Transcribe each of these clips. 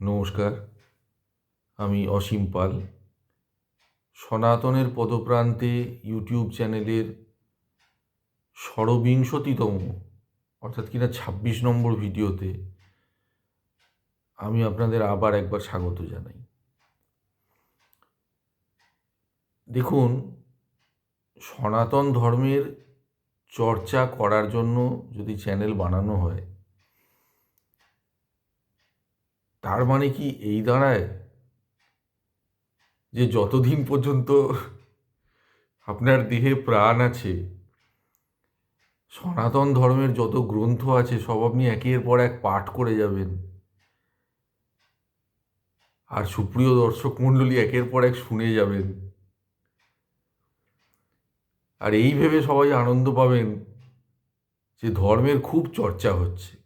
নমস্কার, আমি অসীম পাল। সনাতনের পদপ্রান্তে ইউটিউব চ্যানেলের ষড়বিংশতিতম, অর্থাৎ কিনা ছাব্বিশ নম্বর ভিডিওতে আমি আপনাদের আবার একবার স্বাগত জানাই। দেখুন, সনাতন ধর্মের চর্চা করার জন্য যদি চ্যানেল বানানো হয় তার মানে কি এই দাঁড়ায়? যে যতদিন পর্যন্ত আপনার দেহে প্রাণ আছে, সনাতন ধর্মের যত গ্রন্থ আছে, সব আপনি একের পর এক পাঠ করে যাবেন। আর সুপ্রিয় দর্শক মণ্ডলী একের পর এক শুনে যাবেন। আর এই ভেবে সবাই আনন্দ পাবেন যে ধর্মের খুব চর্চা হচ্ছে।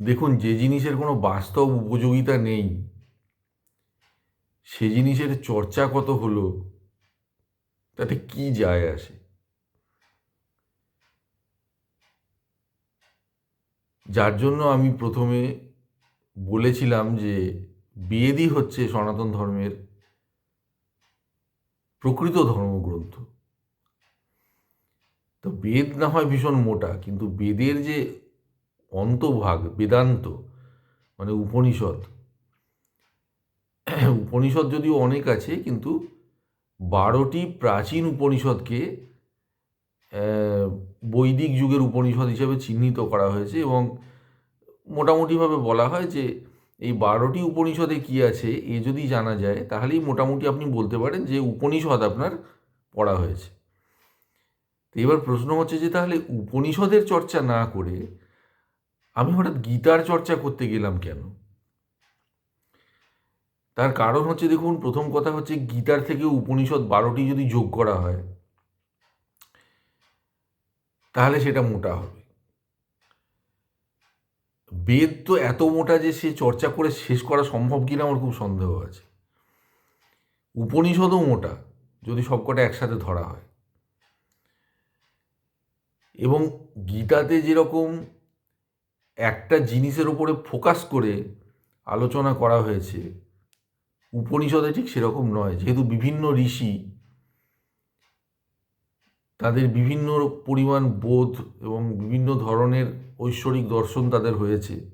দেখুন, যে জিনিসের কোনো বাস্তব উপযোগিতা নেই, সে জিনিসের চর্চা কত হলো, তাতে কি যায় আসে? যার জন্য আমি প্রথমে বলেছিলাম যে বেদই হচ্ছে সনাতন ধর্মের প্রকৃত ধর্মগ্রন্থ। তো বেদ না হয় ভীষণ মোটা, কিন্তু বেদের যে অন্তভাগ, বেদান্ত মানে উপনিষদ। উপনিষদ যদিও অনেক আছে, কিন্তু বারোটি প্রাচীন উপনিষদকে বৈদিক যুগের উপনিষদ হিসেবে চিহ্নিত করা হয়েছে এবং মোটামুটিভাবে বলা হয় যে, এই বারোটি উপনিষদে কী আছে, এ যদি জানা যায়, তাহলেই মোটামুটি আপনি বলতে পারেন যে, উপনিষদ আপনার পড়া হয়েছে। তো এবার প্রশ্ন হচ্ছে যে, তাহলে উপনিষদের চর্চা না করে আমি হঠাৎ গীতার চর্চা করতে গেলাম কেন? তার কারণ হচ্ছে দেখুন, প্রথম কথা হচ্ছে গীতার থেকে উপনিষদ বারোটি যদি যোগ করা হয়, তাহলে সেটা মোটা হবে। বেদ তো এত মোটা যে সে চর্চা করে শেষ করা সম্ভব কিনা আমার খুব সন্দেহ আছে। উপনিষদও মোটা, যদি সবকটা একসাথে ধরা হয়। এবং গীতাতে যেরকম একটা জিনিসের উপরে ফোকাস করে আলোচনা করা হয়েছে। উপনিষদে ঠিক সেরকম নয়। যেহেতু বিভিন্ন ঋষি তাদের বিভিন্ন পরিমাণ বোধ এবং বিভিন্ন ধরনের ঐশ্বরিক দর্শন তাদের হয়েছে।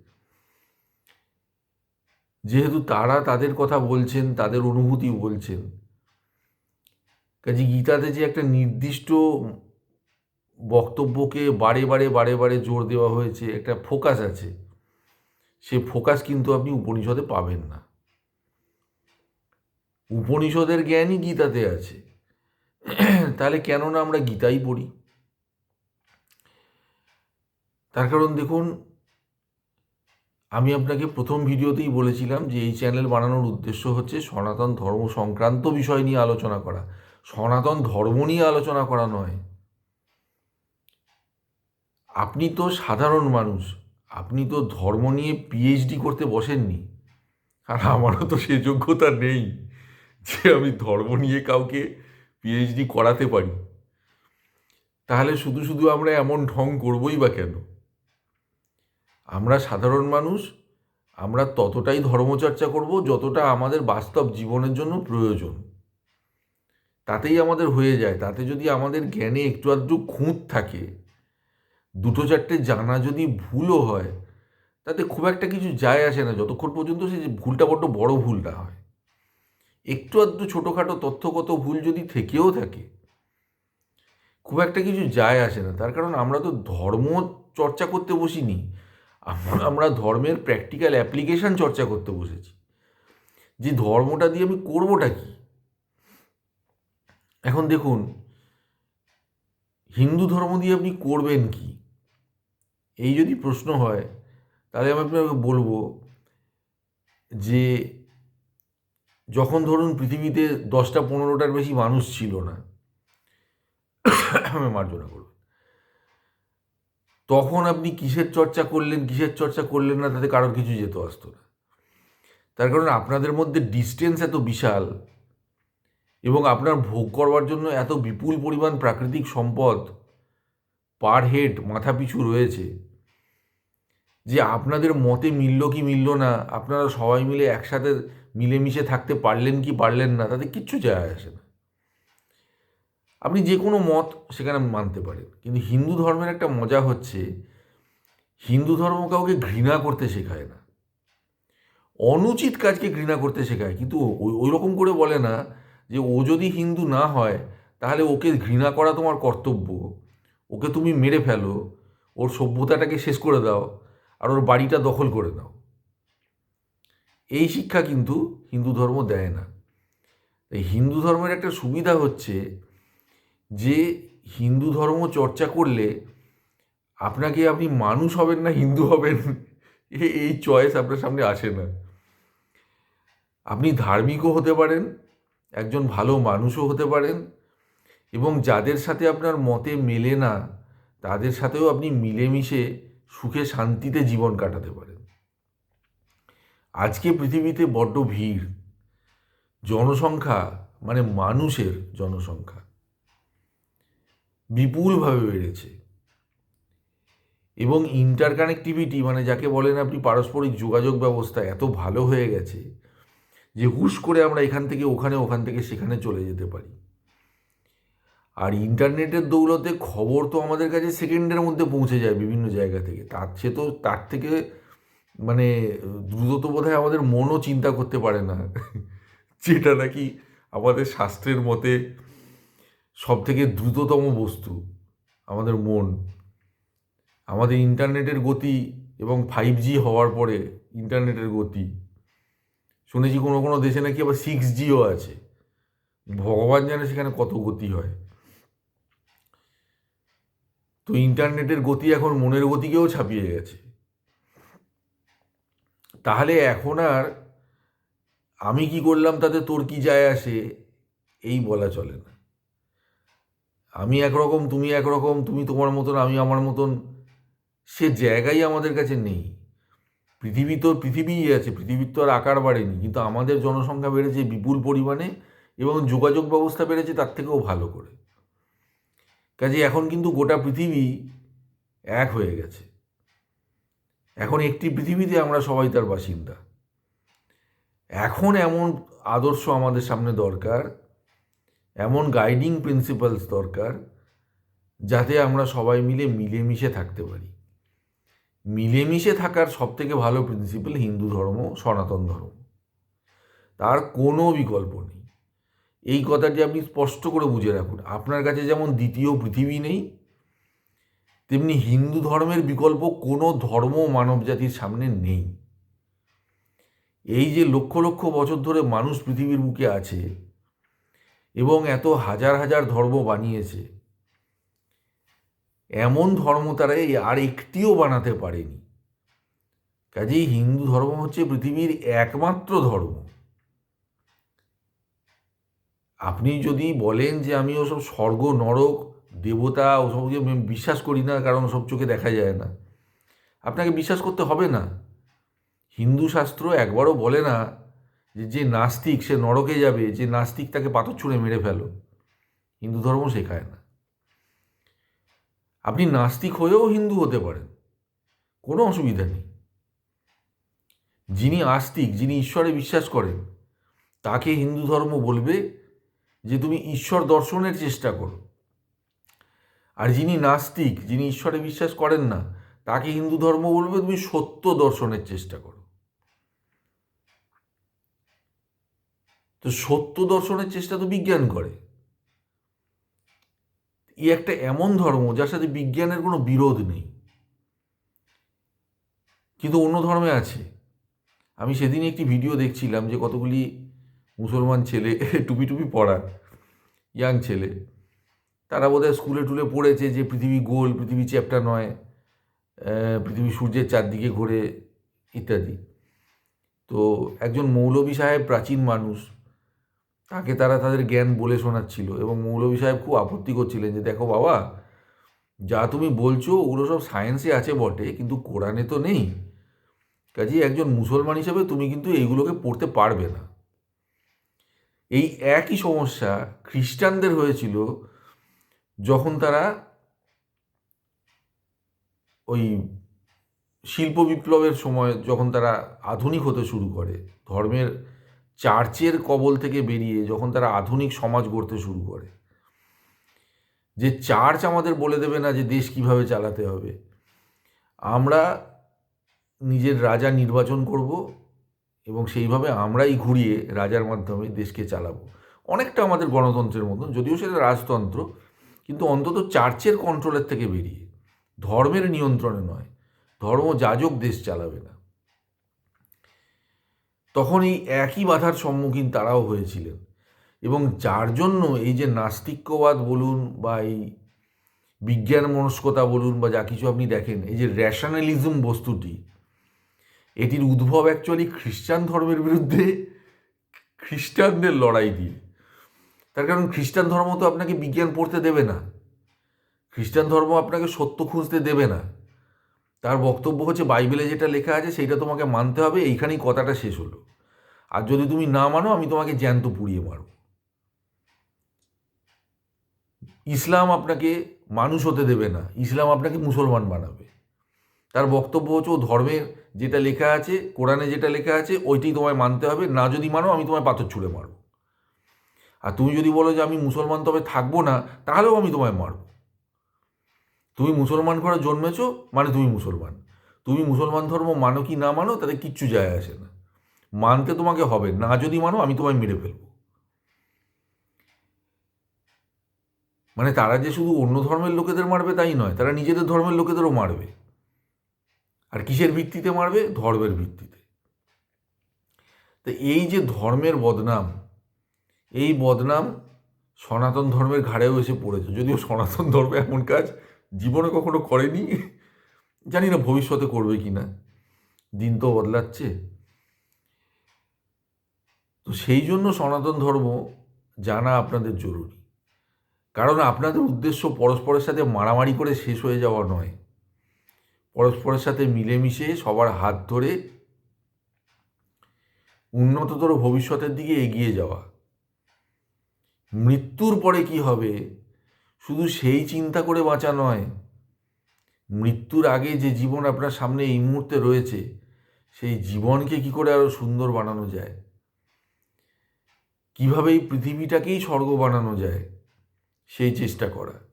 যেহেতু তারা তাদের কথা বলছেন, তাদের অনুভূতি বলছেন। কাজে গীতাতে যে একটা নির্দিষ্ট বক্তব্যকে বারে বারে বারে বারে জোর দেওয়া হয়েছে, একটা ফোকাস আছে। সে ফোকাস কিন্তু আপনি উপনিষদে পাবেন না। উপনিষদের জ্ঞানই গীতাতে আছে। তাহলে কেন না আমরা গীতাই পড়ি? তার কারণ দেখুন, আমি আপনাকে প্রথম ভিডিওতেই বলেছিলাম যে এই চ্যানেল বানানোর উদ্দেশ্য হচ্ছে সনাতন ধর্ম সংক্রান্ত বিষয় নিয়ে আলোচনা করা। সনাতন ধর্ম নিয়ে আলোচনা করা নয়। আপনি তো সাধারণ মানুষ, আপনি তো ধর্ম নিয়ে পিএইচডি করতে বসেননি। আর আমারও তো সে যোগ্যতা নেই যে আমি ধর্ম নিয়ে কাউকে পিএইচডি করাতে পারি। তাহলে শুধু শুধু আমরা এমন ঢং করবই বা কেন? আমরা সাধারণ মানুষ, আমরা ততটাই ধর্মচর্চা করব যতটা আমাদের বাস্তব জীবনের জন্য প্রয়োজন। তাতেই আমাদের হয়ে যায়, তাতে যদি আমাদের জ্ঞানে একটু আধটু খুঁত থাকে দুটো চারটে জানা যদি ভুলও হয়, তাতে খুব একটা কিছু যায় আসে না। যতক্ষণ পর্যন্ত সে ভুলটা বড্ড বড় ভুলটা হয়। একটু আধটু ছোটোখাটো তথ্যগত ভুল যদি থেকেও থাকে, খুব একটা কিছু যায় আসে না। তার কারণ আমরা তো ধর্ম চর্চা করতে বসিনি। আমরা ধর্মের প্র্যাকটিক্যাল অ্যাপ্লিকেশান চর্চা করতে বসেছি। যে ধর্মটা দিয়ে আমি করবোটা কি? এখন দেখুন, হিন্দু ধর্ম দিয়ে আপনি করবেন কি? এই যদি প্রশ্ন হয়, তাহলে আমি আপনাকে বলব যে যখন ধরুন পৃথিবীতে দশটা পনেরোটার বেশি মানুষ ছিল না, আমি মার্জনা করবেন তখন আপনি কিসের চর্চা করলেন, কিসের চর্চা করলেন না, তাতে কারোর কিছু যেত আসতো না। তার কারণ আপনাদের মধ্যে ডিস্টেন্স এত বিশাল এবং আপনার ভোগ করবার জন্য এত বিপুল পরিমাণ প্রাকৃতিক সম্পদ পার হেড মাথা পিছু রয়েছে। যে আপনাদের মতে মিলল কি মিলল না, আপনারা সবাই মিলে একসাথে মিলেমিশে থাকতে পারলেন কি পারলেন না, তাতে কিচ্ছু যায় আসে না। আপনি যে কোনো মত সেখানে মানতে পারেন। কিন্তু হিন্দু ধর্মের একটা মজা হচ্ছে, হিন্দু ধর্ম কাউকে ঘৃণা করতে শেখায় না। অনুচিত কাজকে ঘৃণা করতে শেখায়, কিন্তু ওই রকম করে বলে না যে ও যদি হিন্দু না হয়, তাহলে ওকে ঘৃণা করা তোমার কর্তব্য। ওকে তুমি মেরে ফেলো, ওর সভ্যতাটাকে শেষ করে দাও আর ওর বাড়িটা দখল করে দাও। এই শিক্ষা কিন্তু হিন্দু ধর্ম দেয় না। এই হিন্দু ধর্মের একটা সুবিধা হচ্ছে যে হিন্দু ধর্ম চর্চা করলে আপনাকে আপনি মানুষ হবেন না হিন্দু হবেন এই চয়েস আপনার সামনে আসে না। আপনি ধার্মিকও হতে পারেন, একজন ভালো মানুষও হতে পারেন এবং যাদের সাথে আপনার মতে মেলে না, তাদের সাথেও আপনি মিলেমিশে সুখে শান্তিতে জীবন কাটাতে পারেন। আজকে পৃথিবীতে বড্ড ভিড়। জনসংখ্যা মানে মানুষের জনসংখ্যা, বিপুলভাবে বেড়েছে। এবং ইন্টারকানেক্টিভিটি মানে যাকে বলেন আপনি পারস্পরিক যোগাযোগ ব্যবস্থা, এত ভালো হয়ে গেছে যে হুশ করে আমরা এখান থেকে ওখানে, ওখান থেকে সেখানে চলে যেতে পারি। আর ইন্টারনেটের দৌলতে খবর তো আমাদের কাছে সেকেন্ডের মধ্যে পৌঁছে যায় বিভিন্ন জায়গা থেকে। তার সে তো তার থেকে মানে দ্রুত বোধ হয় আমাদের মনও চিন্তা করতে পারে না। যেটা নাকি আমাদের শাস্ত্রের মতে সব থেকে দ্রুততম বস্তু, আমাদের মন। আমাদের ইন্টারনেটের গতি এবং ফাইভ জি হওয়ার পরে ইন্টারনেটের গতি। শুনেছি কোনো কোনো দেশে নাকি আবার সিক্স জিও আছে। ভগবান জানে সেখানে কত গতি হয়। তো ইন্টারনেটের গতি এখন মনের গতিকেও ছাপিয়ে গেছে। তাহলে এখন আর আমি কি করলাম তাতে তোর কি যায় আসে? এই বলা চলে না। আমি একরকম, তুমি একরকম, তুমি তোমার মতন, আমি আমার মতন, সে জায়গাই আমাদের কাছে নেই। পৃথিবী তো পৃথিবীই আছে, পৃথিবীর তো আর আকার বাড়েনি, কিন্তু আমাদের জনসংখ্যা বেড়েছে বিপুল পরিমাণে এবং যোগাযোগ ব্যবস্থা বেড়েছে তার থেকেও ভালো করে। কাজে এখন কিন্তু গোটা পৃথিবী এক হয়ে গেছে। এখন একটি পৃথিবীতে আমরা সবাই তার বাসিন্দা। এখন এমন আদর্শ আমাদের সামনে দরকার, এমন গাইডিং প্রিন্সিপালস দরকার, যাতে আমরা সবাই মিলে মিলেমিশে থাকতে পারি। মিলেমিশে থাকার সবথেকে ভালো প্রিন্সিপাল হিন্দু ধর্ম, সনাতন ধর্ম। তার কোনো বিকল্প নেই। এই কথাটি আপনি স্পষ্ট করে বুঝে রাখুন। আপনার কাছে যেমন দ্বিতীয় পৃথিবী নেই, তেমনি হিন্দু ধর্মের বিকল্প কোনো ধর্ম মানবজাতির সামনে নেই। এই যে লক্ষ লক্ষ বছর ধরে মানুষ পৃথিবীর বুকে আছে এবং এত হাজার হাজার ধর্ম বানিয়েছে, এমন ধর্ম তারা আর একটিও বানাতে পারেনি। কাজেই হিন্দু ধর্ম হচ্ছে পৃথিবীর একমাত্র ধর্ম। আপনি যদি বলেন যে আমি ওসব স্বর্গ, নরক, দেবতা ওসবকে আমি বিশ্বাস করি না, কারণ সব চোখে দেখা যায় না। আপনাকে বিশ্বাস করতে হবে না। হিন্দু শাস্ত্র একবারও বলে না যে যে নাস্তিক সে নরকে যাবে, যে নাস্তিক তাকে পাথর ছুঁড়ে মেরে ফেলো। হিন্দু ধর্ম শেখায় না। আপনি নাস্তিক হয়েও হিন্দু হতে পারেন। কোনো অসুবিধা নেই। যিনি আস্তিক, যিনি ঈশ্বরে বিশ্বাস করেন, তাকে হিন্দু ধর্ম বলবে যে তুমি ঈশ্বর দর্শনের চেষ্টা করো। আর যিনি নাস্তিক, যিনি ঈশ্বরে বিশ্বাস করেন না, তাকে হিন্দু ধর্ম বলবে তুমি সত্য দর্শনের চেষ্টা করো। তো সত্য দর্শনের চেষ্টা তো বিজ্ঞান করে। এই একটা এমন ধর্ম যার সাথে বিজ্ঞানের কোনো বিরোধ নেই। কিন্তু অন্য ধর্মে আছে। আমি সেদিন একটি ভিডিও দেখছিলাম যে কতগুলি মুসলমান ছেলে, টুপি টুপি পড়া ইয়াং ছেলে। তারা বোধহয় স্কুলে টুলে পড়েছে যে পৃথিবী গোল, পৃথিবী চ্যাপ্টা নয় পৃথিবী সূর্যের চারদিকে ঘোরে, ইত্যাদি। তো একজন মৌলবী সাহেব প্রাচীন মানুষ, তাকে তারা তাদের জ্ঞান বলে শোনাচ্ছিল এবং মৌলভী সাহেব খুব আপত্তি করছিলেন যে, দেখো বাবা, যা তুমি বলছো ওগুলো সব সায়েন্সে আছে বটে, কিন্তু কোরআনে তো নেই। কাজেই একজন মুসলমান হিসেবে তুমি কিন্তু এইগুলোকে পড়তে পারবে না। এই একই সমস্যা খ্রিস্টানদের হয়েছিল যখন তারা ওই শিল্প বিপ্লবের সময় যখন তারা আধুনিক হতে শুরু করে, ধর্মের চার্চের কবল থেকে বেরিয়ে যখন তারা আধুনিক সমাজ গড়তে শুরু করে। যে চার্চ আমাদের বলে দেবে না যে দেশ কীভাবে চালাতে হবে। আমরা নিজের রাজা নির্বাচন করব এবং সেইভাবে আমরাই ঘুরিয়ে রাজার মাধ্যমে দেশকে চালাবো। অনেকটা আমাদের গণতন্ত্রের মতন, যদিও সেটা রাজতন্ত্র, কিন্তু অন্তত চার্চের কন্ট্রোলের থেকে বেরিয়ে। ধর্মের নিয়ন্ত্রণে নয়, ধর্ম যাজক দেশ চালাবে না। তখন এই একই বাধার সম্মুখীন তারাও হয়েছিলেন। এবং যার জন্য এই যে নাস্তিক্যবাদ বলুন বা এই বিজ্ঞান মনস্কতা বলুন বা যা কিছু আপনি দেখেন, এই যে র্যাশনালিজম বস্তুটি এটির উদ্ভব অ্যাকচুয়ালি খ্রিস্টান ধর্মের বিরুদ্ধে খ্রিস্টানদের লড়াই দিয়ে। তার কারণ খ্রিস্টান ধর্ম তো আপনাকে বিজ্ঞান পড়তে দেবে না। খ্রিস্টান ধর্ম আপনাকে সত্য খুঁজতে দেবে না। তার বক্তব্য হচ্ছে বাইবেলে যেটা লেখা আছে সেইটা তোমাকে মানতে হবে, এইখানেই কথাটা শেষ হলো। আর যদি তুমি না মানো, আমি তোমাকে জ্যান্ত পুড়িয়ে মারব। ইসলাম আপনাকে মানুষ হতে দেবে না, ইসলাম আপনাকে মুসলমান বানাবে। তার বক্তব্য হচ্ছে ও ধর্মের যেটা লেখা আছে, কোরআনে যেটা লেখা আছে, ওইটাই তোমায় মানতে হবে। না যদি মানো, আমি তোমায় পাথর ছুঁড়ে মারব। আর তুমি যদি বলো যে আমি মুসলমান, তবে থাকব না, তাহলেও আমি তোমায় মারব। তুমি মুসলমান ঘরে জন্মেছো মানে তুমি মুসলমান। তুমি মুসলমান ধর্ম মানো কি না মানো, তাতে কিচ্ছু যায় আসে না। মানতে তোমাকে হবে, না যদি মানো, আমি তোমায় মেরে ফেলব। মানে তারা যে শুধু অন্য ধর্মের লোকেদের মারবে তাই নয়, তারা নিজেদের ধর্মের লোকেদেরও মারবে। আর কিসের ভিত্তিতে মারবে? ধর্মের ভিত্তিতে। তো এই যে ধর্মের বদনাম, এই বদনাম সনাতন ধর্মের ঘাড়েও এসে পড়েছে। যদিও সনাতন ধর্ম এমন কাজ জীবনে কখনো করেনি, জানি না ভবিষ্যতে করবে কি না। দিন তো বদলাচ্ছে। তো সেই জন্য সনাতন ধর্ম জানা আপনাদের জরুরি। কারণ আপনাদের উদ্দেশ্য পরস্পরের সাথে মারামারি করে শেষ হয়ে যাওয়া নয়। পরস্পরের সাথে মিলেমিশে সবার হাত ধরে উন্নততর ভবিষ্যতের দিকে এগিয়ে যাওয়া। মৃত্যুর পরে কি হবে? শুধু সেই চিন্তা করে বাঁচা নয়, মৃত্যুর আগে যে জীবন আপনার সামনে এই মুহূর্তে রয়েছে, সেই জীবনকে কি করে আরও সুন্দর বানানো যায়? কীভাবে এই পৃথিবীটাকেই স্বর্গ বানানো যায়? সেই চেষ্টা করা।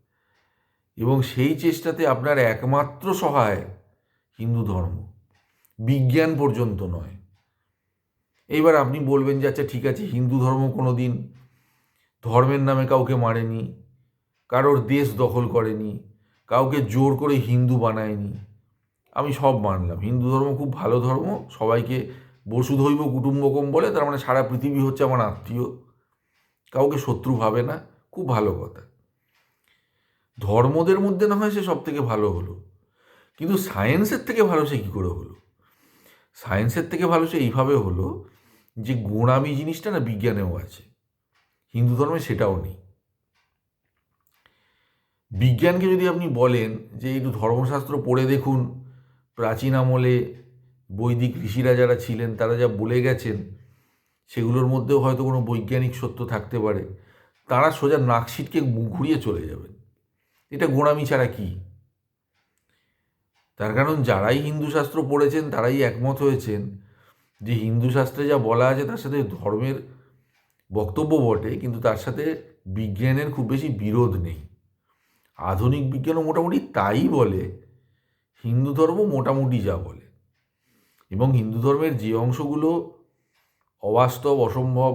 এবং সেই চেষ্টাতে আপনার একমাত্র সহায় হিন্দু ধর্ম। বিজ্ঞান পর্যন্ত নয়। এইবার আপনি বলবেন যে আচ্ছা ঠিক আছে, হিন্দু ধর্ম কোনো দিন ধর্মের নামে কাউকে মারেনি, কারোর দেশ দখল করেনি, কাউকে জোর করে হিন্দু বানায়নি। আমি সব মানলাম। হিন্দু ধর্ম খুব ভালো ধর্ম, সবাইকে বসুধৈব কুটুম্বকম বলে, তার মানে সারা পৃথিবী হচ্ছে আমার আত্মীয়। কাউকে শত্রু ভাবে না, খুব ভালো কথা। ধর্মদের মধ্যে না হয় সে সব থেকে ভালো হলো। কিন্তু সায়েন্সের থেকে ভালো সে কী করে হলো? সায়েন্সের থেকে ভালো সে এইভাবে হলো যে গোড়ামি জিনিসটা না বিজ্ঞানেও আছে। হিন্দু ধর্মে সেটাও নেই। বিজ্ঞানকে যদি আপনি বলেন যে একটু ধর্মশাস্ত্র পড়ে দেখুন, প্রাচীন আমলে বৈদিক ঋষিরা যারা ছিলেন, তারা যা বলে গেছেন, সেগুলোর মধ্যেও হয়তো কোনো বৈজ্ঞানিক সত্য থাকতে পারে। তারা সোজা নাকশিটকে ঘুরিয়ে চলে যাবেন। এটা গোড়ামি ছাড়া কি? তার কারণ যারাই হিন্দু শাস্ত্র পড়েছেন, তারাই একমত হয়েছেন যে হিন্দু শাস্ত্রে যা বলা আছে তার সাথে ধর্মের বক্তব্য বটে, কিন্তু তার সাথে বিজ্ঞানের খুব বেশি বিরোধ নেই। আধুনিক বিজ্ঞানও মোটামুটি তাই বলে, হিন্দু ধর্ম মোটামুটি যা বলে। এবং হিন্দু ধর্মের যে অংশগুলো অবাস্তব, অসম্ভব,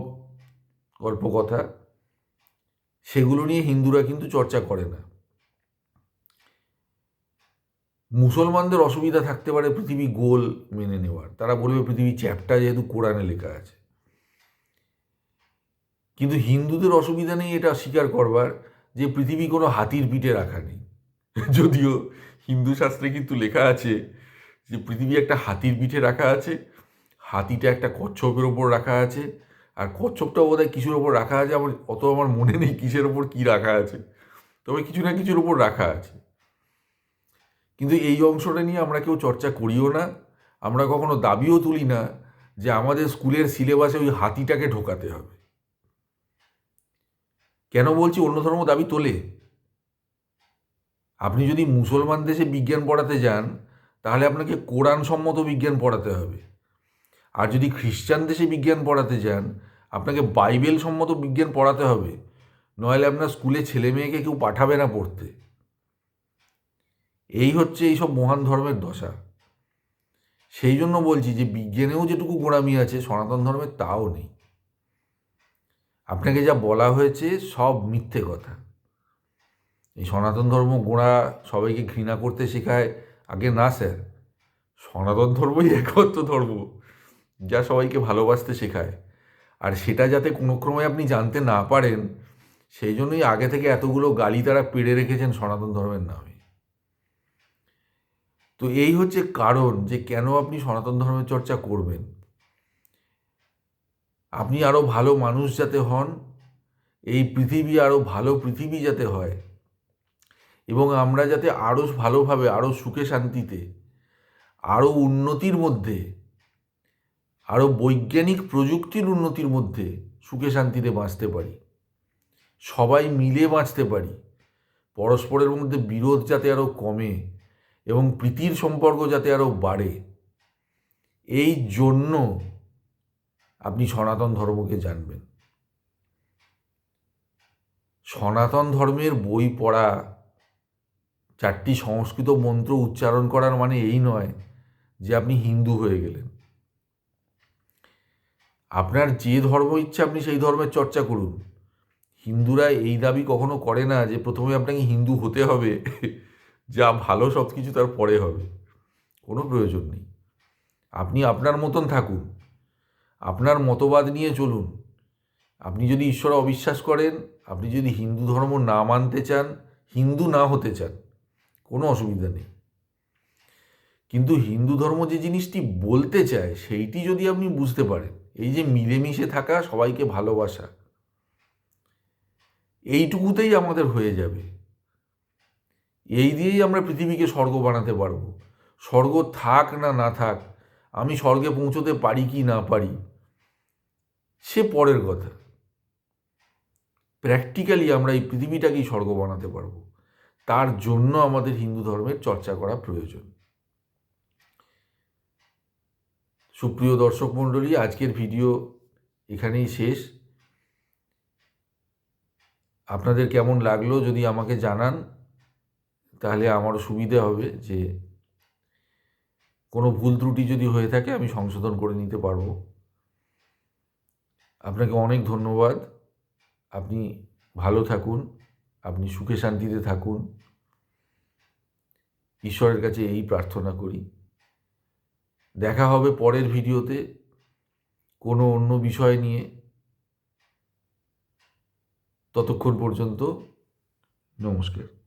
গল্পকথা, সেগুলো নিয়ে হিন্দুরা কিন্তু চর্চা করে না। মুসলমানদের অসুবিধা থাকতে পারে পৃথিবী গোল মেনে নেওয়ার। তারা বলবে পৃথিবী চ্যাপটা যেহেতু কোরআনে লেখা আছে। কিন্তু হিন্দুদের অসুবিধা নেই এটা স্বীকার করবার যে পৃথিবী কোনো হাতির পিঠে রাখা নেই। যদিও হিন্দু শাস্ত্রে কিন্তু লেখা আছে যে পৃথিবী একটা হাতির পিঠে রাখা আছে, হাতিটা একটা কচ্ছপের ওপর রাখা আছে, আর কচ্ছপটা বোধহয় কিছুর ওপর রাখা আছে? আমার অত আমার মনে নেই কিসের ওপর কী রাখা আছে। তবে কিছু না কিছুর ওপর রাখা আছে। কিন্তু এই অংশটা নিয়ে আমরা কেউ চর্চা করিও না। আমরা কখনো দাবিও তুলি না যে আমাদের স্কুলের সিলেবাসে ওই হাতিটাকে ঢোকাতে হবে। কেন বলছি অন্য ধর্ম দাবি তোলে? আপনি যদি মুসলমান দেশে বিজ্ঞান পড়াতে যান, তাহলে আপনাকে কোরআন সম্মত বিজ্ঞান পড়াতে হবে। আর যদি খ্রিস্টান দেশে বিজ্ঞান পড়াতে চান আপনাকে বাইবেল সম্মত বিজ্ঞান পড়াতে হবে। নইলে আপনার স্কুলে ছেলে মেয়েকে কেউ পাঠাবে না পড়তে। এই হচ্ছে এইসব মহান ধর্মের দশা। সেই জন্য বলছি যে বিজ্ঞানেও যেটুকু গোড়ামি আছে, সনাতন ধর্মের তাও নেই। আপনাকে যা বলা হয়েছে সব মিথ্যে কথা। এই সনাতন ধর্ম গোড়া সবাইকে ঘৃণা করতে শেখায়। আগে না, স্যার। সনাতন ধর্মই একমাত্র ধর্ম যা সবাইকে ভালোবাসতে শেখায়। আর সেটা যাতে কোনো ক্রমে আপনি জানতে না পারেন, সেই জন্যই আগে থেকে এতগুলো গালি তারা পেড়ে রেখেছেন সনাতন ধর্মের নামে। তো এই হচ্ছে কারণ যে কেন আপনি সনাতন ধর্মের চর্চা করবেন। আপনি আরও ভালো মানুষ যাতে হন, এই পৃথিবী আরও ভালো পৃথিবী যাতে হয় এবং আমরা যাতে আরও ভালোভাবে আরও সুখে শান্তিতে আরও উন্নতির মধ্যে আরও বৈজ্ঞানিক প্রযুক্তির উন্নতির মধ্যে সুখে শান্তিতে বাঁচতে পারি, সবাই মিলে বাঁচতে পারি, পরস্পরের মধ্যে বিরোধ যাতে আরও কমে এবং প্রীতির সম্পর্ক যাতে আরও বাড়ে, এই জন্য আপনি সনাতন ধর্মকে জানবেন। সনাতন ধর্মের বই পড়া, চারটি সংস্কৃত মন্ত্র উচ্চারণ করার মানে এই নয় যে আপনি হিন্দু হয়ে গেলেন। আপনার যে ধর্ম ইচ্ছে আপনি সেই ধর্মের চর্চা করুন। হিন্দুরা এই দাবি কখনো করে না যে প্রথমে আপনাকে হিন্দু হতে হবে। যা ভালো সব কিছু তার পরে হবে। কোনো প্রয়োজন নেই। আপনি আপনার মতন থাকুন। আপনার মতবাদ নিয়ে চলুন। আপনি যদি ঈশ্বরে অবিশ্বাস করেন, আপনি যদি হিন্দু ধর্ম না মানতে চান, হিন্দু না হতে চান, কোনো অসুবিধা নেই। কিন্তু হিন্দু ধর্ম যে জিনিসটি বলতে চায়, সেইটি যদি আপনি বুঝতে পারেন, এই যে মিলেমিশে থাকা সবাইকে ভালোবাসা, এইটুকুতেই আমাদের হয়ে যাবে। এই দিয়েই আমরা পৃথিবীকে স্বর্গ বানাতে পারব। স্বর্গ থাক না না থাক, আমি স্বর্গে পৌঁছতে পারি কি না পারি, সে পরের কথা। প্র্যাকটিক্যালি আমরা এই পৃথিবীটাকেই স্বর্গ বানাতে পারব। তার জন্য আমাদের হিন্দু ধর্মের চর্চা করা প্রয়োজন। সুপ্রিয় দর্শক মণ্ডলী, আজকের ভিডিও এখানেই শেষ। আপনাদের কেমন লাগল যদি আমাকে জানান তাহলে আমারও সুবিধে হবে যে কোনো ভুল ত্রুটি যদি হয়ে থাকে, আমি সংশোধন করে নিতে পারব। আপনাকে অনেক ধন্যবাদ। আপনি ভালো থাকুন, আপনি সুখে শান্তিতে থাকুন। ঈশ্বরের কাছে এই প্রার্থনা করি। দেখা হবে পরের ভিডিওতে কোনো অন্য বিষয় নিয়ে। ততক্ষণ পর্যন্ত নমস্কার।